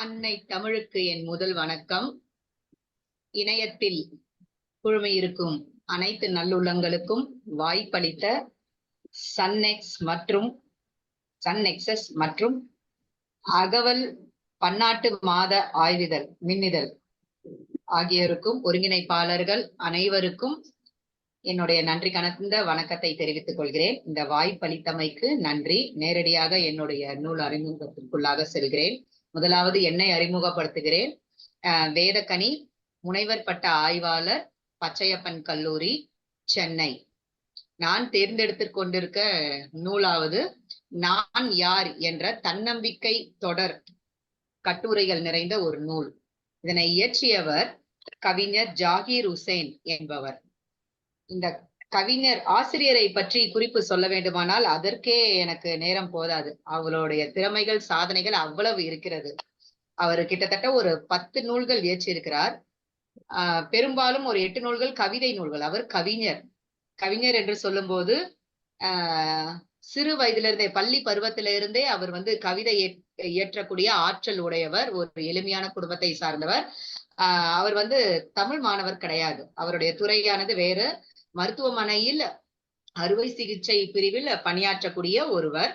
அன்னை தமிழுக்கு என் முதல் வணக்கம். இணையத்தில் குழுமையிருக்கும் அனைத்து நல்லுள்ளங்களுக்கும் வாய்ப்பளித்த சன்னெக்ஸ் மற்றும் சன்னெக்சஸ் மற்றும் அகவல் பன்னாட்டு மாத ஆய்விதழ் மின்னிதழ் ஆகியோருக்கும் ஒருங்கிணைப்பாளர்கள் அனைவருக்கும் என்னுடைய நன்றி கணந்த வணக்கத்தை தெரிவித்துக் கொள்கிறேன். இந்த வாய்ப்பளித்தமைக்கு நன்றி. நேரடியாக என்னுடைய நூல் அறிமுகத்திற்குள்ளாக செல்கிறேன். முதலாவது என்னை அறிமுகப்படுத்துகிறேன். வேதக்கனி முனைவர் பட்ட ஆய்வாளர் பச்சையப்பன் கல்லூரி சென்னை. நான் தேர்ந்தெடுத்து கொண்டிருக்க நூலாவது நான் யார் என்ற தன்னம்பிக்கை தொடர் கட்டுரைகள் நிறைந்த ஒரு நூல். இதனை இயற்றியவர் கவிஞர் ஜாகீர் உசேன் என்பவர். இந்த கவிஞர் ஆசிரியரை பற்றி குறிப்பு சொல்ல வேண்டுமானால் அதற்கே எனக்கு நேரம் போதாது. அவளுடைய திறமைகள் சாதனைகள் அவ்வளவு இருக்கிறது. அவர் கிட்டத்தட்ட ஒரு பத்து நூல்கள் இயற்றியிருக்கிறார். ஆஹ் பெரும்பாலும் ஒரு எட்டு நூல்கள் கவிதை நூல்கள். அவர் கவிஞர். கவிஞர் என்று சொல்லும்போது ஆஹ் சிறு வயதிலிருந்தே பள்ளி பருவத்திலிருந்தே அவர் வந்து கவிதை இயற்றக்கூடிய ஆற்றல் உடையவர் ஒரு எளிமையான குடும்பத்தை சார்ந்தவர். ஆஹ் அவர் வந்து தமிழ் மாணவர் கிடையாது. அவருடைய துறையானது வேறு. மருத்துவமனையில் அறுவை சிகிச்சை பிரிவில் பணியாற்றக்கூடிய ஒருவர்.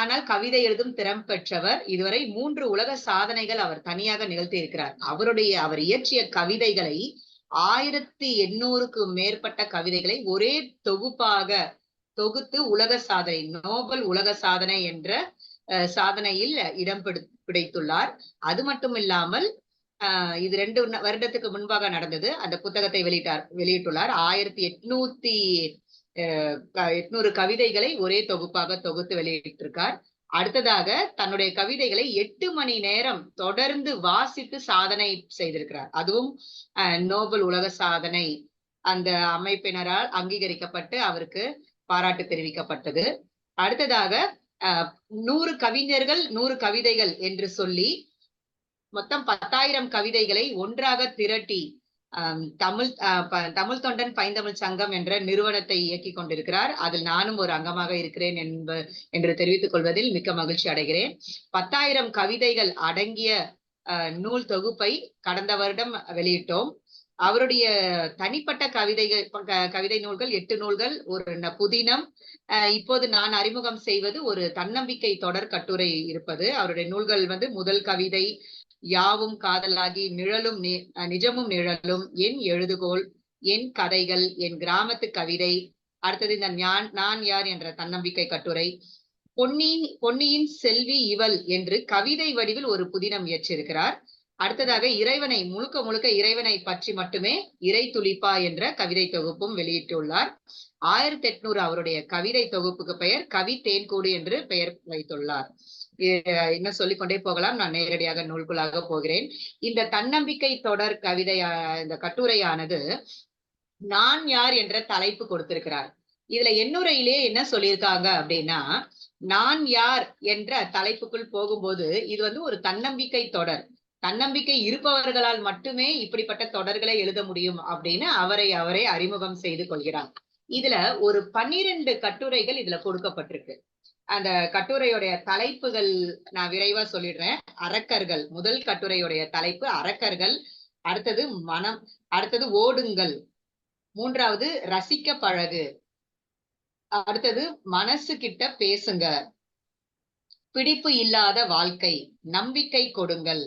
ஆனால் கவிதை எழுதும் திறம் பெற்றவர். இதுவரை மூன்று உலக சாதனைகள் அவர் தனியாக நிகழ்த்தி இருக்கிறார். அவருடைய அவர் இயற்றிய கவிதைகளை ஆயிரத்தி எண்ணூறுக்கு மேற்பட்ட கவிதைகளை ஒரே தொகுப்பாக தொகுத்து உலக சாதனை நோபல் உலக சாதனை என்ற சாதனையில் இடம் பிடித்துள்ளார். அது மட்டும் இல்லாமல் இது ரெண்டு வருடத்துக்கு முன்பாக நடந்தது. அந்த புத்தகத்தை வெளியிட்டார் வெளியிட்டுள்ளார். ஆயிரத்தி எட்நூத்தி எட்நூறு கவிதைகளை ஒரே தொகுப்பாக தொகுத்து வெளியிட்டிருக்கார். அடுத்ததாக தன்னுடைய கவிதைகளை எட்டு மணி நேரம் தொடர்ந்து வாசித்து சாதனை செய்திருக்கிறார். அதுவும் நோபல் உலக சாதனை. அந்த அமைப்பினரால் அங்கீகரிக்கப்பட்டு அவருக்கு பாராட்டு தெரிவிக்கப்பட்டது. அடுத்ததாக நூறு கவிஞர்கள் நூறு கவிதைகள் என்று சொல்லி மொத்தம் பத்தாயிரம் கவிதைகளை ஒன்றாக திரட்டி தமிழ் தமிழ் தொண்டன் பைந்தமிழ் சங்கம் என்ற நிறுவனத்தை இயக்கி கொண்டிருக்கிறார். அதில் நானும் ஒரு அங்கமாக இருக்கிறேன் என்ப என்று தெரிவித்துக் கொள்வதில் மிக்க மகிழ்ச்சி அடைகிறேன். பத்தாயிரம் கவிதைகள் அடங்கிய நூல் தொகுப்பை கடந்த வருடம் வெளியிட்டோம். அவருடைய தனிப்பட்ட கவிதைகள் கவிதை நூல்கள் எட்டு நூல்கள் ஒரு புதினம் இப்போது நான் அறிமுகம் செய்வது ஒரு தன்னம்பிக்கை தொடர் கட்டுரை இருப்பது. அவருடைய நூல்கள் வந்து முதல் கவிதை யாவும் காதலாகி நிழலும் நிஜமும் நிழலும் என் எழுதுகோள் என் கதைகள் என் கிராமத்து கவிதை அடுத்தது இந்த ஞான் நான் யார் என்ற தன்னம்பிக்கை கட்டுரை. பொன்னி பொன்னியின் செல்வி இவள் என்று கவிதை வடிவில் ஒரு புதினம் இயற்றியிருக்கிறார் அடுத்ததாக இறைவனை முழுக்க முழுக்க இறைவனை பற்றி மட்டுமே இறை துளிப்பா என்ற கவிதை தொகுப்பும் வெளியிட்டுள்ளார். ஆயிரத்தி எட்நூறு அவருடைய கவிதை தொகுப்புக்கு பெயர் கவி தேன்கூடு என்று பெயர் வைத்துள்ளார். இன்னும் சொல்லிக்கொண்டே போகலாம். நான் நேரடியாக நூல்குள்ளாக போகிறேன். இந்த தன்னம்பிக்கை தொடர் கவிதை இந்த கட்டுரையானது நான் யார் என்ற தலைப்பு கொடுத்திருக்கிறார். இதுல எண்ணுரையிலே என்ன சொல்லியிருக்காங்க அப்படின்னா நான் யார் என்ற தலைப்புக்குள் போகும்போது இது வந்து ஒரு தன்னம்பிக்கை தொடர். தன்னம்பிக்கை இருப்பவர்களால் மட்டுமே இப்படிப்பட்ட தொடர்களை எழுத முடியும் அப்படின்னு அவரை அவரே அறிமுகம் செய்து கொள்கிறார். இதுல ஒரு பன்னிரண்டு கட்டுரைகள் இதுல கொடுக்கப்பட்டிருக்கு. அந்த கட்டுரையுடைய தலைப்புகள் நான் விரைவா சொல்லிடுறேன். அரக்கர்கள் முதல் கட்டுரையுடைய தலைப்பு அரக்கர்கள் அடுத்தது மனம் அடுத்தது ஓடுங்கள். மூன்றாவது ரசிக்க பழகு. அடுத்தது மனசு கிட்ட பேசுங்க. பிடிப்பு இல்லாத வாழ்க்கை நம்பிக்கை கொடுங்கள்.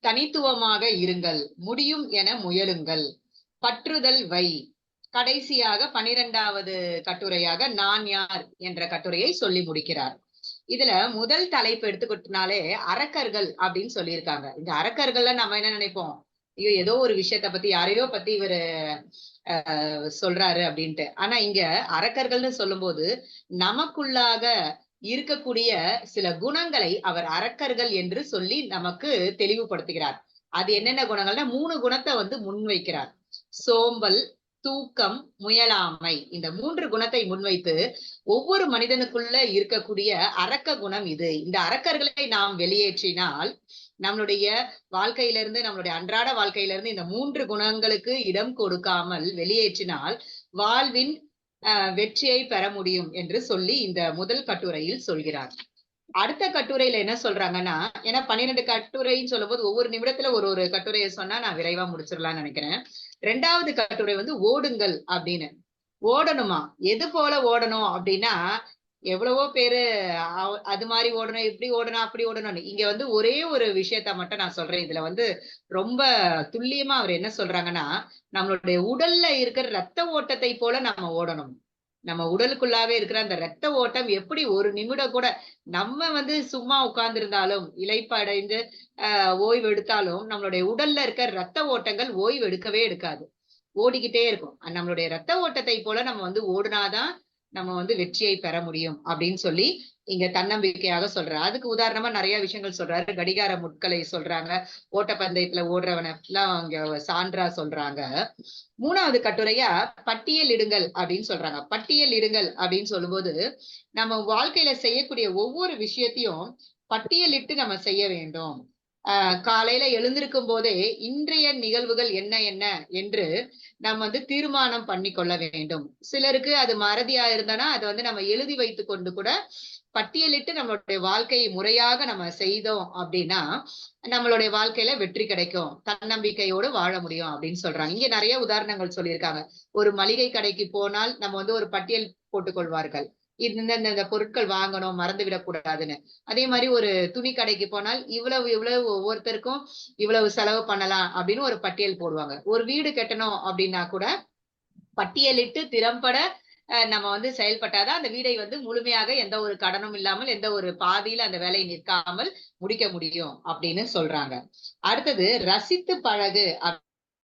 தனித்துவமாக இருங்கள். முடியும் என முயலுங்கள். பற்றுதல் வை. கடைசியாக பனிரெண்டாவது கட்டுரையாக நான் யார் என்ற கட்டுரையை சொல்லி முடிக்கிறார். இதுல முதல் தலைப்பு எடுத்துக்கிட்டனாலே அரக்கர்கள் அப்படின்னு சொல்லியிருக்காங்க. இந்த அரக்கர்கள்ல நம்ம என்ன நினைப்போம்? ஐயோ ஏதோ ஒரு விஷயத்த பத்தி யாரையோ பத்தி இவரு சொல்றாரு அப்படின்ட்டு. ஆனா இங்க அரக்கர்கள்னு சொல்லும்போது நமக்குள்ளாக இருக்கக்கூடிய சில குணங்களை அவர் அரக்கர்கள் என்று சொல்லி நமக்கு தெளிவுபடுத்துகிறார். அது என்னென்ன குணங்கள்னா மூணு குணத்தை வந்து முன்வைக்கிறார். சோம்பல் தூக்கம் முயலாமை இந்த மூன்று குணத்தை முன்வைத்து ஒவ்வொரு மனிதனுக்குள்ள இருக்கக்கூடிய அரக்க குணம் இது. இந்த அரக்கர்களை நாம் வெளியேற்றினால் நம்மளுடைய வாழ்க்கையிலிருந்து நம்மளுடைய அன்றாட வாழ்க்கையிலிருந்து இந்த மூன்று குணங்களுக்கு இடம் கொடுக்காமல் வெளியேற்றினால் வாழ்வின் வெற்றியை பெற முடியும் என்று சொல்லி இந்த முதல் கட்டுரையில் சொல்கிறார். அடுத்த கட்டுரையில என்ன சொல்றாங்கன்னா ஏன்னா பன்னிரெண்டு கட்டுரைன்னு சொல்லும்போது ஒவ்வொரு நிமிடத்துல ஒரு ஒரு கட்டுரையை சொன்னா நான் விரைவா முடிச்சிடலாம்னு நினைக்கிறேன். ரெண்டாவது கட்டுரை வந்து ஓடுங்கள் அப்படின்னு. ஓடணுமா? எது போல ஓடணும் அப்படின்னா எவ்வளவோ பேரு அது மாதிரி ஓடணும் இப்படி ஓடணும் அப்படி ஓடணும்னு. இங்க வந்து ஒரே ஒரு விஷயத்த மட்டும் நான் சொல்றேன். இதுல வந்து ரொம்ப துல்லியமா அவர் என்ன சொல்றாங்கன்னா நம்மளுடைய உடல்ல இருக்கிற ரத்த ஓட்டத்தை போல நம்ம ஓடணும். நம்ம உடலுக்குள்ளாவே இருக்கிற அந்த ரத்த ஓட்டம் எப்படி ஒரு நிமிடம் கூட நம்ம வந்து சும்மா உட்கார்ந்திருந்தாலும் இழைப்படைந்து இலைப்படைந்து ஆஹ் ஓய்வு எடுத்தாலும் நம்மளுடைய உடல்ல இருக்க ரத்த ஓட்டங்கள் ஓய்வு எடுக்கவே எடுக்காது. ஓடிக்கிட்டே இருக்கும். நம்மளுடைய ரத்த ஓட்டத்தை போல நம்ம வந்து ஓடினாதான் நம்ம வந்து வெற்றியை பெற முடியும் அப்படின்னு சொல்லி இங்க தன்னம்பிக்கையாக சொல்றாரு. அதுக்கு உதாரணமா நிறைய விஷயங்கள் சொல்றாரு. கடிகார முட்களை சொல்றாங்க. ஓட்டப்பந்தயத்துல ஓடுறவனை எல்லாம் அங்க சான்றா சொல்றாங்க. மூணாவது கட்டுரையா பட்டியல் இடுங்கள் அப்படின்னு சொல்றாங்க. பட்டியல் இடுங்கள் அப்படின்னு சொல்லும்போது நம்ம வாழ்க்கையில செய்யக்கூடிய ஒவ்வொரு விஷயத்தையும் பட்டியலிட்டு நம்ம செய்ய வேண்டும். ஆஹ் காலையில எழுந்திருக்கும் போதே இன்றைய நிகழ்வுகள் என்ன என்ன என்று நம்ம வந்து தீர்மானம் பண்ணி கொள்ள வேண்டும். சிலருக்கு அது மறதியா இருந்தனா அதை வந்து நம்ம எழுதி வைத்து கொண்டு கூட பட்டியலிட்டு நம்மளுடைய வாழ்க்கையை முறையாக நம்ம செய்தோம் அப்படின்னா நம்மளுடைய வாழ்க்கையில வெற்றி கிடைக்கும். தன்னம்பிக்கையோடு வாழ முடியும் அப்படின்னு சொல்றாங்க. இங்க நிறைய உதாரணங்கள் சொல்லியிருக்காங்க. ஒரு மளிகை கடைக்கு போனால் நம்ம வந்து ஒரு பட்டியல் போட்டுக்கொள்வார்கள். இந்த பொருட்கள் வாங்கணும் மறந்து விடக்கூடாதுன்னு அதே மாதிரி ஒரு துணி கடைக்கு போனால் இவ்வளவு இவ்வளவு ஒவ்வொருத்தருக்கும் இவ்வளவு செலவு பண்ணலாம் அப்படின்னு ஒரு பட்டியல் போடுவாங்க. ஒரு வீடு கட்டணும் அப்படின்னா கூட பட்டியலிட்டு திறம்பட நம்ம வந்து செயல்பட்டாதான் அந்த வீடை வந்து முழுமையாக எந்த ஒரு கடனும் இல்லாமல் எந்த ஒரு பாதியில அந்த வேலையை நிற்காமல் முடிக்க முடியும் அப்படின்னு சொல்றாங்க. அடுத்தது ரசித்து பழகு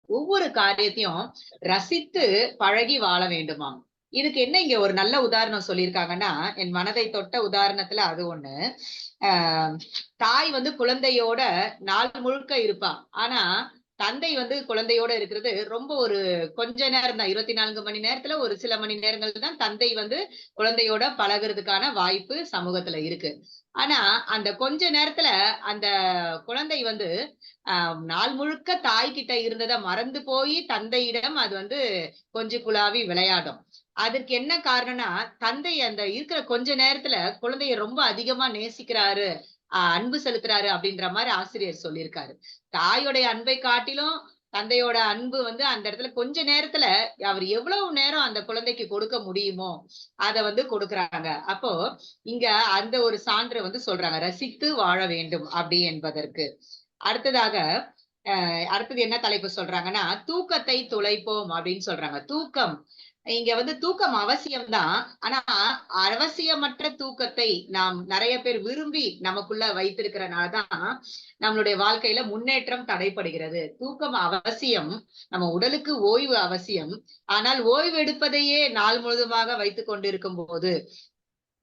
ஒவ்வொரு காரியத்தையும் ரசித்து பழகி வாழ வேண்டுமாம். இதுக்கு என்ன இங்க ஒரு நல்ல உதாரணம் சொல்லியிருக்காங்கன்னா என் மனதை தொட்ட உதாரணத்துல அது ஒண்ணு. ஆஹ் தாய் வந்து குழந்தையோட நாள் முழுக்க இருப்பா. ஆனா தந்தை வந்து குழந்தையோட இருக்கிறது ரொம்ப ஒரு கொஞ்ச நேரம் தான். இருபத்தி நான்கு மணி நேரத்துல ஒரு சில மணி நேரங்கள் தான் தந்தை வந்து குழந்தையோட பழகுறதுக்கான வாய்ப்பு சமூகத்துல இருக்கு. ஆனா அந்த கொஞ்ச நேரத்துல அந்த குழந்தை வந்து ஆஹ் நாள் முழுக்க தாய் கிட்ட இருந்ததை மறந்து போய் தந்தையிடம் அது வந்து கொஞ்சம் குழாவி விளையாடும். அதற்கு என்ன காரணம்னா தந்தை அந்த இருக்கிற கொஞ்ச நேரத்துல குழந்தைய ரொம்ப அதிகமா நேசிக்கிறாரு அன்பு செலுத்துறாரு அப்படின்ற மாதிரி ஆசிரியர் சொல்லியிருக்காரு. தாயோடைய அன்பை காட்டிலும் தந்தையோட அன்பு வந்து அந்த இடத்துல கொஞ்ச நேரத்துல அவர் எவ்வளவு நேரம் அந்த குழந்தைக்கு கொடுக்க முடியுமோ அத வந்து கொடுக்கறாங்க. அப்போ இங்க அந்த ஒரு சான்று வந்து சொல்றாங்க ரசித்து வாழ வேண்டும் அப்படி என்பதற்கு. அடுத்ததாக அடுத்தது என்ன தலைப்பு சொல்றாங்கன்னா தூக்கத்தை துளைப்போம் அப்படின்னு சொல்றாங்க. தூக்கம் இங்க வந்து தூக்கம் அவசியம்தான். ஆனா அவசியமற்ற தூக்கத்தை நாம் நிறைய பேர் விரும்பி நமக்குள்ள வைத்திருக்கிறனாலதான் நம்மளுடைய வாழ்க்கையில முன்னேற்றம் தடைப்படுகிறது. தூக்கம் அவசியம் நம்ம உடலுக்கு ஓய்வு அவசியம். ஆனால் ஓய்வு எடுப்பதையே நாள் முழுதுமாக வைத்துக் கொண்டிருக்கும் போது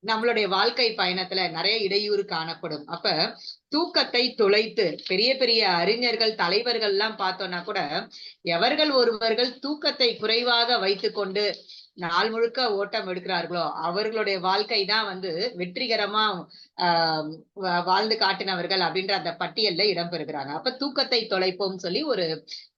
நம்மளுடைய வாழ்க்கை பயணத்துல நிறைய இடையூறு காணப்படும். அப்ப தூக்கத்தை துளைத்து பெரிய பெரிய அறிஞர்கள் தலைவர்கள் எல்லாம் பார்த்தோம்னா கூட எவர்கள் ஒருவர்கள் தூக்கத்தை குறைவாக வைத்து கொண்டு நாள் முழுக்க ஓட்டம் எடுக்கிறார்களோ அவர்களுடைய வாழ்க்கை தான் வந்து வெற்றிகரமா ஆஹ் வாழ்ந்து காட்டினவர்கள் அப்படின்ற அந்த பட்டியல்ல இடம்பெறுகிறாங்க. அப்ப தூக்கத்தை தொலைப்போம் சொல்லி ஒரு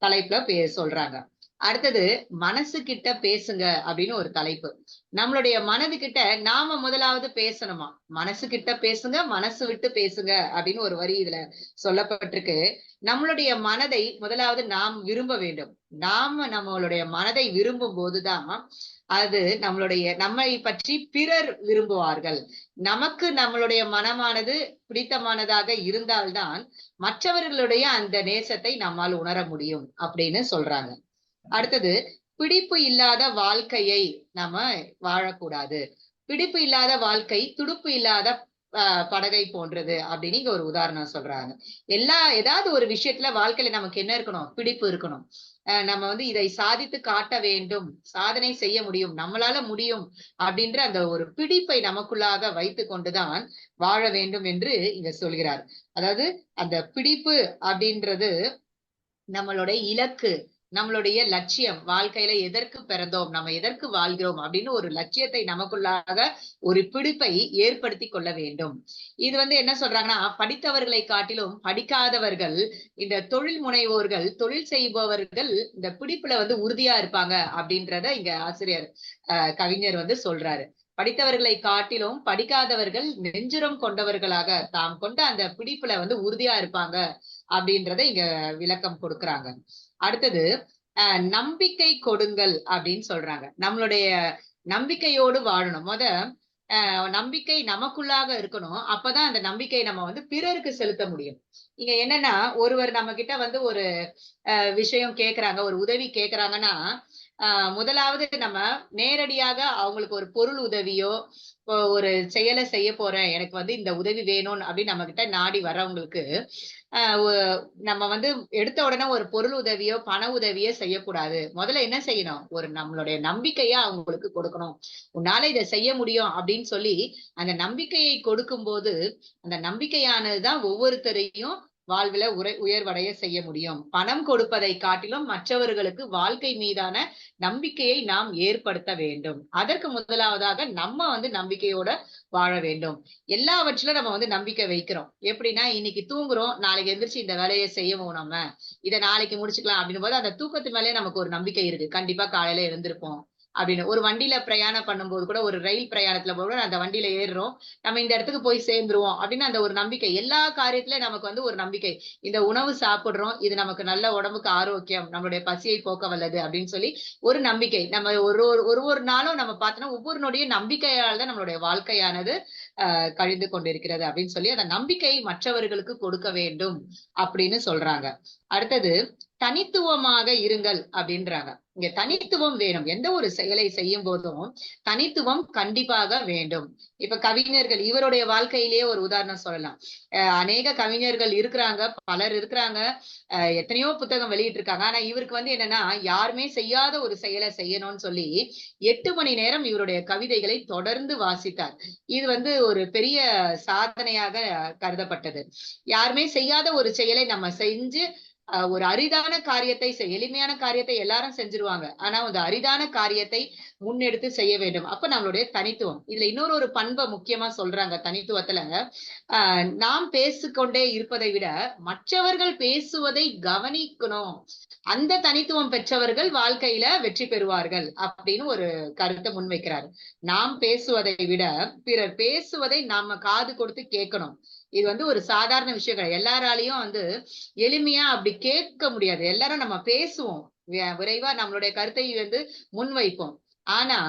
தலைப்புல பே சொல்றாங்க. அடுத்தது மனசு கிட்ட பேசுங்க அப்படின்னு ஒரு தலைப்பு. நம்மளுடைய மனது கிட்ட நாம முதலாவது பேசணுமா? மனசு கிட்ட பேசுங்க மனசு விட்டு பேசுங்க அப்படின்னு ஒரு வரி இதுல சொல்லப்பட்டிருக்கு. நம்மளுடைய மனதை முதலாவது நாம் விரும்ப வேண்டும். நாம நம்மளுடைய மனதை விரும்பும் போதுதான் அது நம்மளுடைய நம்மை பற்றி பிறர் விரும்புவார்கள். நமக்கு நம்மளுடைய மனமானது பிடித்தமானதாக இருந்தால்தான் மற்றவர்களுடைய அந்த நேசத்தை நம்மால் உணர முடியும் அப்படின்னு சொல்றாங்க. அடுத்தது பிடிப்பு இல்லாத வாழ்க்கையை நாம வாழக்கூடாது. பிடிப்பு இல்லாத வாழ்க்கை துடுப்பு இல்லாத படகை போன்றது அப்படின்னு இங்க ஒரு உதாரணம் சொல்றாங்க. எல்லா ஏதாவது ஒரு விஷயத்துல வாழ்க்கையில நமக்கு என்ன இருக்கணும்? பிடிப்பு இருக்கணும். நம்ம வந்து இதை சாதித்து காட்ட வேண்டும். சாதனை செய்ய முடியும். நம்மளால முடியும் அப்படின்ற அந்த ஒரு பிடிப்பை நமக்குள்ளாக வைத்து கொண்டுதான் வாழ வேண்டும் என்று இங்க சொல்கிறார். அதாவது அந்த பிடிப்பு அப்படின்றது நம்மளுடைய இலக்கு. நம்மளுடைய லட்சியம் வாழ்க்கையில எதற்கு பிறந்தோம் நம்ம எதற்கு வாழ்கிறோம் அப்படின்னு ஒரு லட்சியத்தை நமக்குள்ளாக ஒரு பிடிப்பை ஏற்படுத்தி கொள்ள வேண்டும். இது வந்து என்ன சொல்றாங்கன்னா படித்தவர்களை காட்டிலும் படிக்காதவர்கள் இந்த தொழில் முனைவோர்கள் தொழில் செய்பவர்கள் இந்த பிடிப்புல வந்து உறுதியா இருப்பாங்க அப்படின்றத இங்க ஆசிரியர் கவிஞர் வந்து சொல்றாரு. படித்தவர்களை காட்டிலும் படிக்காதவர்கள் நெஞ்சுரம் கொண்டவர்களாக தாம் கொண்ட அந்த பிடிப்புல வந்து உறுதியா இருப்பாங்க அப்படின்றத இங்க விளக்கம் கொடுக்கறாங்க. அடுத்தது அஹ் நம்பிக்கை கொடுங்கள் அப்படின்னு சொல்றாங்க. நம்மளுடைய நம்பிக்கையோடு வாழணும். முத நம்பிக்கை நமக்குள்ளாக இருக்கணும். அப்பதான் அந்த நம்பிக்கை நம்ம வந்து பிறருக்கு செலுத்த முடியும். இங்க என்னன்னா ஒருவர் நம்ம கிட்ட வந்து ஒரு அஹ் விஷயம் கேக்குறாங்க ஒரு உதவி கேக்குறாங்கன்னா முதலாவது நம்ம நேரடியாக அவங்களுக்கு ஒரு பொருள் உதவியோ ஒரு செயலை செய்ய போறேன் எனக்கு வந்து இந்த உதவி வேணும்னு அப்படின்னு நம்ம கிட்ட நாடி வர்றவங்களுக்கு ஆஹ் நம்ம வந்து எடுத்த உடனே ஒரு பொருள் உதவியோ பண உதவியோ செய்யக்கூடாது. முதல்ல என்ன செய்யணும்? ஒரு நம்மளுடைய நம்பிக்கையை அவங்களுக்கு கொடுக்கணும். உன்னால இதை செய்ய முடியும் அப்படின்னு சொல்லி அந்த நம்பிக்கையை கொடுக்கும்போது அந்த நம்பிக்கையானதுதான் ஒவ்வொருத்தரையும் வாழ்வில உரை உயர்வடைய செய்ய முடியும். பணம் கொடுப்பதை காட்டிலும் மற்றவர்களுக்கு வாழ்க்கை மீதான நம்பிக்கையை நாம் ஏற்படுத்த வேண்டும். அதற்கு முதலாவதாக நம்ம வந்து நம்பிக்கையோட வாழ வேண்டும். எல்லாவற்றிலும் நம்ம வந்து நம்பிக்கை வைக்கிறோம். எப்படின்னா இன்னைக்கு தூங்குறோம் நாளைக்கு எந்திரிச்சு இந்த வேலையை செய்யவும் நம்ம. இதை நாளைக்கு முடிச்சுக்கலாம் அப்படின்னும் போது அந்த தூக்கத்து மேலே நமக்கு ஒரு நம்பிக்கை இருக்கு. கண்டிப்பா காலையில எழுந்திருப்போம். அப்படின்னு. ஒரு வண்டியில பிரயாணம் பண்ணும்போது கூட ஒரு ரயில் பிரயாணத்துல போக அந்த வண்டியில ஏறுறோம். நம்ம இந்த இடத்துக்கு போய் சேர்ந்துருவோம் அப்படின்னு அந்த ஒரு நம்பிக்கை. எல்லா காரியத்திலயும் நமக்கு வந்து ஒரு நம்பிக்கை. இந்த உணவு சாப்பிடுறோம். இது நமக்கு நல்ல உடம்புக்கு ஆரோக்கியம். நம்மளுடைய பசியை போக்க வல்லது அப்படின்னு சொல்லி ஒரு நம்பிக்கை. நம்ம ஒரு ஒரு ஒரு ஒரு நாளும் நம்ம பார்த்தோம்னா ஒவ்வொருனுடைய நம்பிக்கையால் தான் நம்மளுடைய வாழ்க்கையானது ஆஹ் கழிந்து கொண்டிருக்கிறது அப்படின்னு சொல்லி அந்த நம்பிக்கையை மற்றவர்களுக்கு கொடுக்க வேண்டும் அப்படின்னு சொல்றாங்க. அடுத்தது தனித்துவமாக இருங்கள் அப்படின்றாங்க. இங்க தனித்துவம் வேணும். எந்த ஒரு செயலை செய்யும் போதும் தனித்துவம் கண்டிப்பாக வேண்டும். இப்ப கவிஞர்கள் இவருடைய வாழ்க்கையிலேயே ஒரு உதாரணம் சொல்லலாம். அநேக கவிஞர்கள் இருக்கிறாங்க பலர் இருக்கிறாங்க அஹ் எத்தனையோ புத்தகம் வெளியிட்டு இருக்காங்க ஆனா இவருக்கு வந்து என்னன்னா யாருமே செய்யாத ஒரு செயலை செய்யணும்னு சொல்லி எட்டு மணி நேரம் இவருடைய கவிதைகளை தொடர்ந்து வாசித்தார். இது வந்து ஒரு பெரிய சாதனையாக கருதப்பட்டது. யாருமே செய்யாத ஒரு செயலை நம்ம செஞ்சு ஒரு அரிதான காரியத்தை செய்- எளிமையான காரியத்தை எல்லாரும் செஞ்சிருவாங்க. ஆனா அந்த அரிதான காரியத்தை முன்னெடுத்து செய்ய வேண்டும். அப்ப நம்மளுடைய தனித்துவம். இதுல இன்னொரு ஒரு பண்பை முக்கியமா சொல்றாங்க தனித்துவத்துல. ஆஹ் நாம் பேசிக்கொண்டே இருப்பதை விட மற்றவர்கள் பேசுவதை கவனிக்கணும். அந்த தனித்துவம் பெற்றவர்கள் வாழ்க்கையில வெற்றி பெறுவார்கள் அப்படின்னு ஒரு கருத்தை முன்வைக்கிறாரு. நாம் பேசுவதை விட பிறர் பேசுவதை நாம காது கொடுத்து கேட்கணும். இது வந்து ஒரு சாதாரண விஷயம் கிடையாது. எல்லாராலையும் வந்து எளிமையா அப்படி கேட்க முடியாது. எல்லாரும் நம்ம பேசுவோம். விரைவா நம்மளுடைய கருத்தை வந்து முன்வைப்போம். ஆனா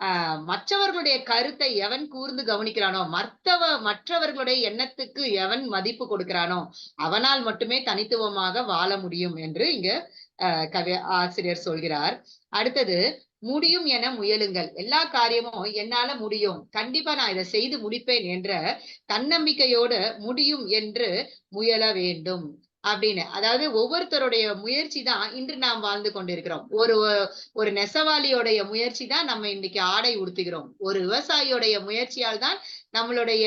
ஆஹ் மற்றவர்களுடைய கருத்தை எவன் கூர்ந்து கவனிக்கிறானோ மற்றவ மற்றவர்களுடைய எண்ணத்துக்கு எவன் மதிப்பு கொடுக்கிறானோ அவனால் மட்டுமே தனித்துவமாக வாழ முடியும் என்று இங்க ஆஹ் கவி ஆசிரியர் சொல்கிறார். அடுத்தது முடியும் என முயலுங்கள். எல்லா காரியமும் என்னால முடியும். கண்டிப்பா நான் இதை செய்து முடிப்பேன் என்ற தன்னம்பிக்கையோடு முடியும் என்று முயல வேண்டும். அப்படின்னு. அதாவது ஒவ்வொருத்தருடைய முயற்சி தான் இன்று நாம் வாழ்ந்து கொண்டிருக்கிறோம். ஒரு ஒரு நெசவாளியோடைய முயற்சி தான் நம்ம இன்னைக்கு ஆடை உடுத்துகிறோம். ஒரு விவசாயியோடைய முயற்சியால் தான் நம்மளுடைய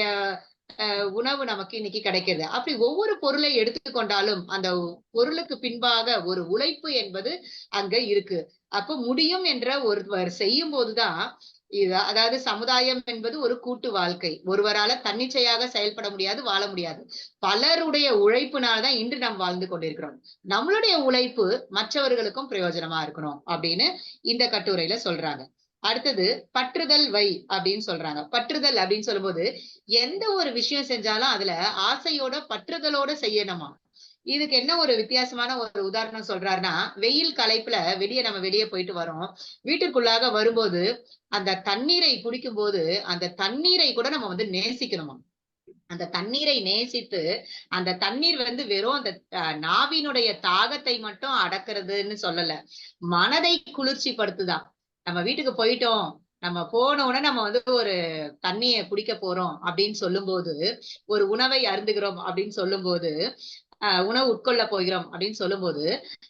அஹ், உணவு நமக்கு இன்னைக்கு கிடைக்கிறது. அப்படி ஒவ்வொரு பொருளை எடுத்துக்கொண்டாலும் அந்த பொருளுக்கு பின்பாக ஒரு உழைப்பு என்பது அங்க இருக்கு. அப்ப முடியும் என்ற ஒருவர் செய்யும் போதுதான் இது அதாவது சமுதாயம் என்பது ஒரு கூட்டு வாழ்க்கை. ஒருவரால தன்னிச்சையாக செயல்பட முடியாது வாழ முடியாது. பலருடைய உழைப்புனாலதான் இன்று நாம் வாழ்ந்து கொண்டிருக்கிறோம். நம்மளுடைய உழைப்பு மற்றவர்களுக்கும் பிரயோஜனமா இருக்கணும் அப்படின்னு இந்த கட்டுரையில சொல்றாங்க. அடுத்தது பற்றுதல் வை அப்படின்னு சொல்றாங்க. பற்றுதல் அப்படின்னு சொல்லும்போது எந்த ஒரு விஷயம் செஞ்சாலும் அதுல ஆசையோட பற்றுதலோட செய்யணுமா? இதுக்கு என்ன ஒரு வித்தியாசமான ஒரு உதாரணம் சொல்றாருன்னா வெயில் களைப்புல வெளியே நம்ம வெளியே போயிட்டு வரோம். வீட்டுக்குள்ளாக வரும்போது அந்த தண்ணீரை குடிக்கும் போது அந்த தண்ணீரை கூட நம்ம வந்து நேசிக்கணுமா? அந்த தண்ணீரை நேசித்து அந்த தண்ணீர் வந்து வெறும் அந்த அஹ், நாவினுடைய தாகத்தை மட்டும் அடக்குறதுன்னு சொல்லல. மனதை குளிர்ச்சி படுத்துதான் நம்ம வீட்டுக்கு போயிட்டோம். நம்ம போன உடனே நம்ம வந்து ஒரு தண்ணியை குடிக்க போறோம் அப்படின்னு சொல்லும்போது ஒரு உணவை அருந்துகிறோம் அப்படின்னு சொல்லும்போது போது உணவு உட்கொள்ள போகிறோம் அப்படின்னு சொல்லும்போது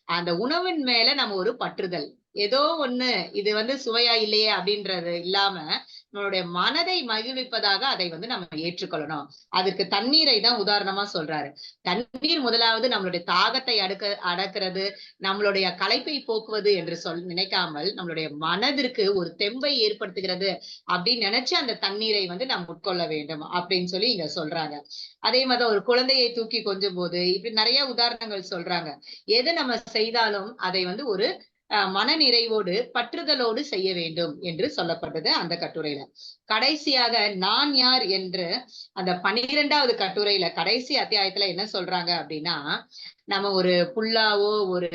அந்த உணவின் மேல நம்ம ஒரு பற்றுதல். ஏதோ ஒண்ணு இது வந்து சுவையா இல்லையே அப்படின்றது இல்லாம நம்மளுடைய மனதை மகிழ்விப்பதாக அதை வந்து நம்ம ஏற்றுக்கொள்ளணும். அதுக்கு தண்ணீரை தான் உதாரணமா சொல்றாரு. தண்ணீர் முதலாவது நம்மளுடைய தாகத்தை அடக்க அடக்கிறது நம்மளுடைய களைப்பை போக்குவது என்று சொல் நினைக்காமல் நம்மளுடைய மனதிற்கு ஒரு தெம்பை ஏற்படுத்துகிறது அப்படின்னு நினைச்சு அந்த தண்ணீரை வந்து நாம் உட்கொள்ள வேண்டும் அப்படின்னு சொல்லி இங்க சொல்றாங்க. அதே மாதிரி ஒரு குழந்தையை தூக்கி கொஞ்சும் போது இப்படி நிறைய உதாரணங்கள் சொல்றாங்க. எது நம்ம செய்தாலும் அதை வந்து ஒரு அஹ், மனநிறைவோடு பற்றுதலோடு செய்ய வேண்டும் என்று சொல்லப்பட்டது அந்த கட்டுரையில. கடைசியாக நான் யார் என்று அந்த பன்னிரெண்டாவது கட்டுரையில கடைசி அத்தியாயத்துல என்ன சொல்றாங்க அப்படின்னா நம்ம ஒரு புல்லாவோ ஒரு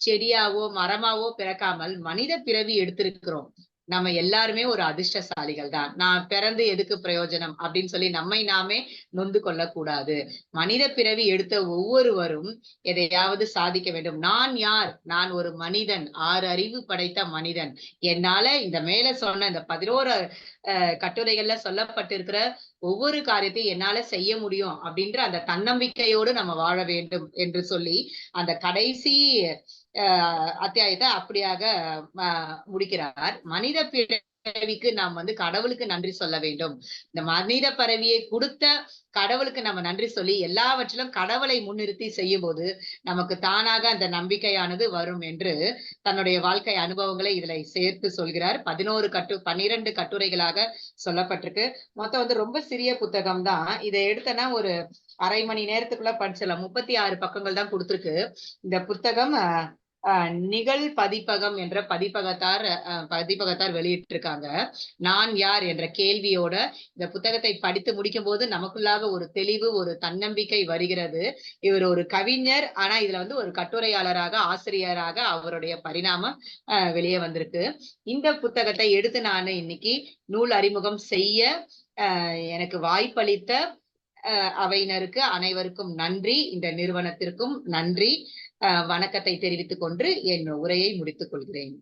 செடியாவோ மரமாவோ பிறக்காமல் மனித பிறவி எடுத்திருக்கிறோம். நம்ம எல்லாருமே ஒரு அதிர்ஷ்டசாலிகள் தான். நான் பிறந்து எதுக்கு பிரயோஜனம்? அப்படின்னு சொல்லி நம்மை நாமே நொந்து கொள்ளக்கூடாது. மனித பிறவி எடுத்த ஒவ்வொருவரும் எதையாவது சாதிக்க வேண்டும். நான் யார்? நான் ஒரு மனிதன். ஆறு அறிவு படைத்த மனிதன். என்னால இந்த மேல சொன்ன இந்த பதினோரு கட்டுரைகள்ல சொல்லப்பட்டிருக்கிற ஒவ்வொரு காரியத்தையும் என்னால செய்ய முடியும் அப்படின்ற அந்த தன்னம்பிக்கையோடு நம்ம வாழ வேண்டும் என்று சொல்லி அந்த கடைசி அத்தியாயத்தை அப்படியாக முடிக்கிறார். மனித பிறவிக்கு நாம் வந்து கடவுளுக்கு நன்றி சொல்ல வேண்டும். இந்த மனித பறவையை கொடுத்த கடவுளுக்கு நம்ம நன்றி சொல்லி எல்லாவற்றிலும் கடவுளை முன்னிறுத்தி செய்யும் போது நமக்கு தானாக அந்த நம்பிக்கையானது வரும் என்று தன்னுடைய வாழ்க்கை அனுபவங்களை இதுல சேர்த்து சொல்கிறார். பதினோரு கட்டு பன்னிரண்டு கட்டுரைகளாக சொல்லப்பட்டிருக்கு. மொத்தம் வந்து ரொம்ப சிறிய புத்தகம் தான். இதை எடுத்தனா ஒரு அரை மணி நேரத்துக்குள்ள படிச்சிடலாம். முப்பத்தி ஆறு பக்கங்கள் தான் கொடுத்திருக்கு. இந்த புத்தகம் நிகழ் பதிப்பகம் என்ற பதிப்பகத்தார் பதிப்பகத்தார் வெளியிட்டிருக்காங்க. நான் யார் என்ற கேள்வியோட இந்த புத்தகத்தை படித்து முடிக்கும் போது நமக்குள்ளாக ஒரு தெளிவு ஒரு தன்னம்பிக்கை வருகிறது. இவர் ஒரு கவிஞர் ஆனா இதுல வந்து ஒரு கட்டுரையாளராக ஆசிரியராக அவருடைய பரிணாமம் அஹ், வெளியே வந்திருக்கு. இந்த புத்தகத்தை எடுத்து நான் இன்னைக்கு நூல் அறிமுகம் செய்ய எனக்கு வாய்ப்பளித்த அஹ், அவையினருக்கு அனைவருக்கும் நன்றி. இந்த நிறுவனத்திற்கும் நன்றி. வணக்கத்தை தெரிவித்துக் கொண்டு என் உரையை முடித்துக் கொள்கிறேன்.